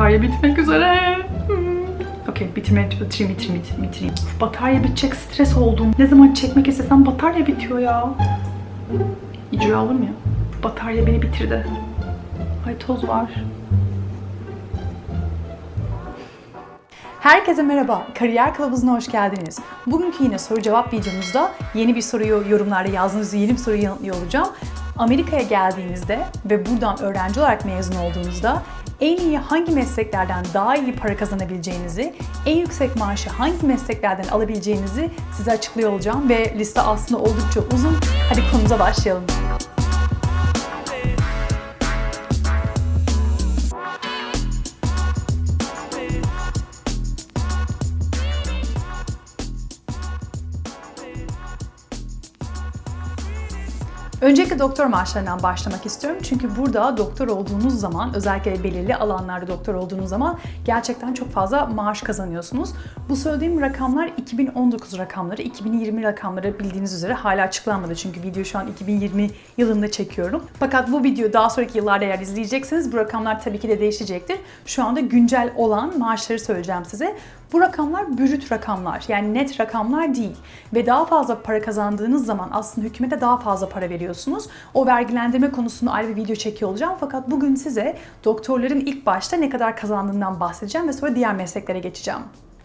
Batarya bitmek üzere. Okey bitirmeye bitireyim bitireyim bitireyim. Uf, batarya bitecek stres oldum. Ne zaman çekmek istesem batarya bitiyor ya. İcra alır ya? Batarya beni bitirdi. Ay toz var. Herkese merhaba, Kariyer Kılavuzu'na hoş geldiniz. Bugünkü yine soru cevap videomuzda yeni bir soruyu yorumlarda yazdığınız yeni bir soruyu yanıtlıyor olacağım. Amerika'ya geldiğinizde ve buradan öğrenci olarak mezun olduğunuzda en iyi hangi mesleklerden daha iyi para kazanabileceğinizi, en yüksek maaşı hangi mesleklerden alabileceğinizi size açıklıyor olacağım ve liste aslında oldukça uzun. Hadi konumuza başlayalım. Öncelikle doktor maaşlarından başlamak istiyorum. Çünkü burada doktor olduğunuz zaman, özellikle belirli alanlarda doktor olduğunuz zaman gerçekten çok fazla maaş kazanıyorsunuz. Bu söylediğim rakamlar 2019 rakamları, 2020 rakamları bildiğiniz üzere hala açıklanmadı. Çünkü video şu an 2020 yılında çekiyorum. Fakat bu video daha sonraki yıllarda eğer izleyecekseniz bu rakamlar tabii ki de değişecektir. Şu anda güncel olan maaşları söyleyeceğim size. Bu rakamlar brüt rakamlar yani net rakamlar değil. Ve daha fazla para kazandığınız zaman aslında hükümete daha fazla para veriyorsunuz. O vergilendirme konusunu ayrı bir video çekiyor olacağım. Fakat bugün size doktorların ilk başta ne kadar kazandığından bahsedeceğim ve sonra diğer mesleklere geçeceğim.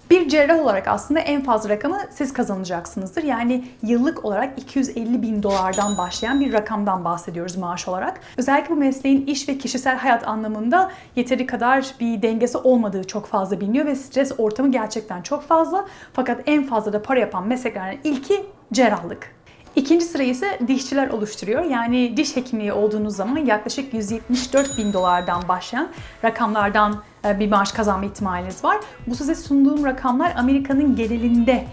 Bir cerrah olarak aslında en fazla rakamı siz kazanacaksınızdır. Yani yıllık olarak 250 bin dolardan başlayan bir rakamdan bahsediyoruz maaş olarak. Özellikle bu mesleğin iş ve kişisel hayat anlamında yeteri kadar bir dengesi olmadığı çok fazla biliniyor ve stres ortamı gerçekten çok fazla. Fakat en fazla da para yapan mesleklerden ilki cerrahlık. İkinci sırayı ise dişçiler oluşturuyor. Yani diş hekimliği olduğunuz zaman yaklaşık 174 bin dolardan başlayan rakamlardan e, bir maaş kazanma ihtimaliniz var. Bu size sunduğum rakamlar Amerika'nın genelinde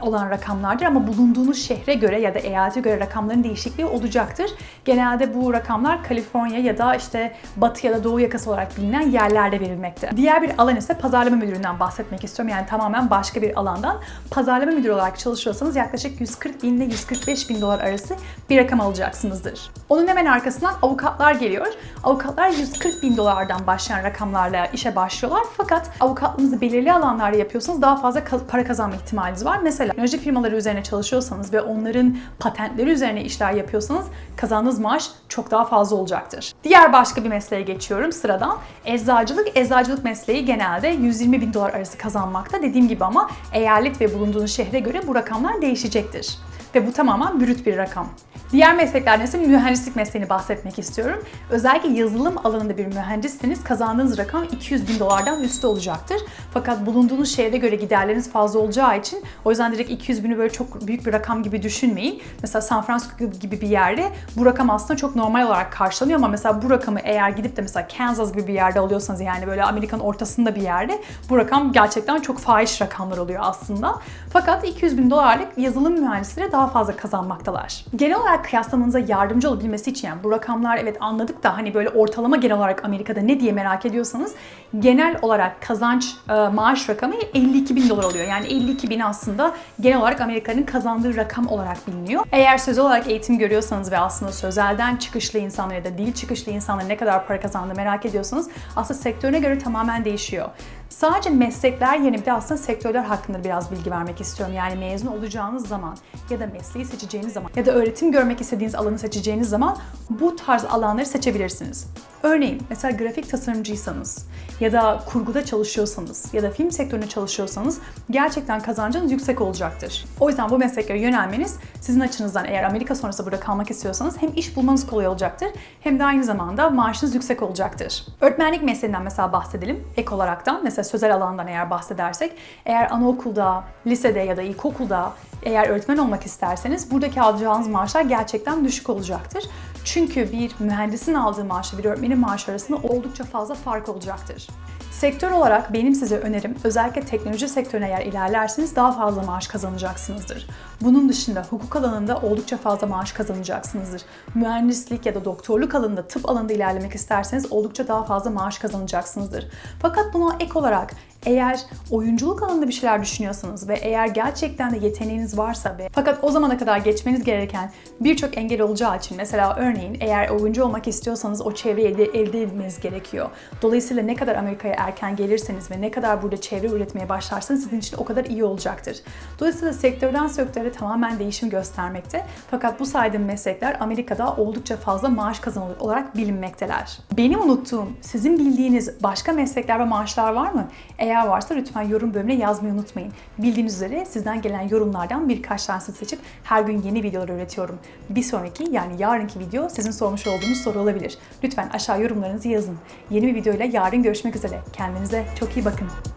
olan rakamlardır ama bulunduğunuz şehre göre ya da eyalete göre rakamların değişikliği olacaktır. Genelde bu rakamlar Kaliforniya ya da işte Batı ya da Doğu yakası olarak bilinen yerlerde verilmekte. Diğer bir alan ise pazarlama müdüründen bahsetmek istiyorum. Yani tamamen başka bir alandan. Pazarlama müdürü olarak çalışıyorsanız yaklaşık 140 bin ile 145 bin dolar arası bir rakam alacaksınızdır. Onun hemen arkasından avukatlar geliyor. Avukatlar 140 bin dolardan başlayan rakamlarla işe başlıyorlar. Fakat avukatlığınızı belirli alanlarda yapıyorsanız daha fazla para kazanma ihtimaliniz var. Mesela teknoloji firmaları üzerine çalışıyorsanız ve onların patentleri üzerine işler yapıyorsanız kazandığınız maaş çok daha fazla olacaktır. Diğer başka bir mesleğe geçiyorum sıradan. Eczacılık. Eczacılık mesleği genelde 120 bin dolar arası kazanmakta. Dediğim gibi ama eyalet ve bulunduğunuz şehre göre bu rakamlar değişecektir. Ve bu tamamen brüt bir rakam. Diğer mesleklerden ise mühendislik mesleğini bahsetmek istiyorum. Özellikle yazılım alanında bir mühendisseniz kazandığınız rakam 200 bin dolardan üstü olacaktır. Fakat bulunduğunuz şehre göre giderleriniz fazla olacağı için o yüzden direkt 200 bini böyle çok büyük bir rakam gibi düşünmeyin. Mesela San Francisco gibi bir yerde bu rakam aslında çok normal olarak karşılanıyor ama mesela bu rakamı eğer gidip de mesela Kansas gibi bir yerde alıyorsanız yani böyle Amerika'nın ortasında bir yerde bu rakam gerçekten çok fahiş rakamlar oluyor aslında. Fakat 200 bin dolarlık yazılım mühendisleri daha fazla kazanmaktalar. Genel olarak kıyaslamanıza yardımcı olabilmesi için yani bu rakamlar evet anladık da hani böyle ortalama genel olarak Amerika'da ne diye merak ediyorsanız genel olarak kazanç e, maaş rakamı 52 bin dolar oluyor. Yani 52 bin aslında genel olarak Amerika'nın kazandığı rakam olarak biliniyor. Eğer sözel olarak eğitim görüyorsanız ve aslında sözelden çıkışlı insanlar ya da dil çıkışlı insanlar ne kadar para kazandığı merak ediyorsanız aslında sektörüne göre tamamen değişiyor. Sadece meslekler yerine bir de aslında sektörler hakkında biraz bilgi vermek istiyorum. Yani mezun olacağınız zaman ya da mesleği seçeceğiniz zaman ya da öğretim görmek istediğiniz alanı seçeceğiniz zaman bu tarz alanları seçebilirsiniz. Örneğin mesela grafik tasarımcıysanız ya da kurguda çalışıyorsanız ya da film sektöründe çalışıyorsanız gerçekten kazancınız yüksek olacaktır. O yüzden bu mesleklere yönelmeniz sizin açınızdan eğer Amerika sonrası burada kalmak istiyorsanız hem iş bulmanız kolay olacaktır hem de aynı zamanda maaşınız yüksek olacaktır. Öğretmenlik mesleğinden mesela bahsedelim ek olaraktan. Mesela sözel alandan eğer bahsedersek eğer anaokulda, lisede ya da ilkokulda eğer öğretmen olmak isterseniz buradaki alacağınız maaşlar gerçekten düşük olacaktır. Çünkü bir mühendisin aldığı maaşla bir öğretmenin maaşı arasında oldukça fazla fark olacaktır. Sektör olarak benim size önerim özellikle teknoloji sektörüne eğer ilerlerseniz daha fazla maaş kazanacaksınızdır. Bunun dışında hukuk alanında oldukça fazla maaş kazanacaksınızdır. Mühendislik ya da doktorluk alanında, tıp alanında ilerlemek isterseniz oldukça daha fazla maaş kazanacaksınızdır. Fakat buna ek olarak Eğer oyunculuk alanında bir şeyler düşünüyorsanız ve eğer gerçekten de yeteneğiniz varsa ve fakat o zamana kadar geçmeniz gereken birçok engel olacağı için mesela örneğin eğer oyuncu olmak istiyorsanız o çevreyi elde, etmeniz gerekiyor. Dolayısıyla ne kadar Amerika'ya erken gelirseniz ve ne kadar burada çevre üretmeye başlarsanız sizin için o kadar iyi olacaktır. Dolayısıyla sektörden sektöre tamamen değişim göstermekte. Fakat bu saydığım meslekler Amerika'da oldukça fazla maaş kazanılır olarak bilinmekteler. Benim unuttuğum, sizin bildiğiniz başka meslekler ve maaşlar var mı? Eğer varsa lütfen yorum bölümüne yazmayı unutmayın. Bildiğiniz üzere sizden gelen yorumlardan birkaç tanesini seçip her gün yeni videolar üretiyorum. Bir sonraki yani yarınki video sizin sormuş olduğunuz soru olabilir. Lütfen aşağı yorumlarınızı yazın. Yeni bir videoyla yarın görüşmek üzere. Kendinize çok iyi bakın.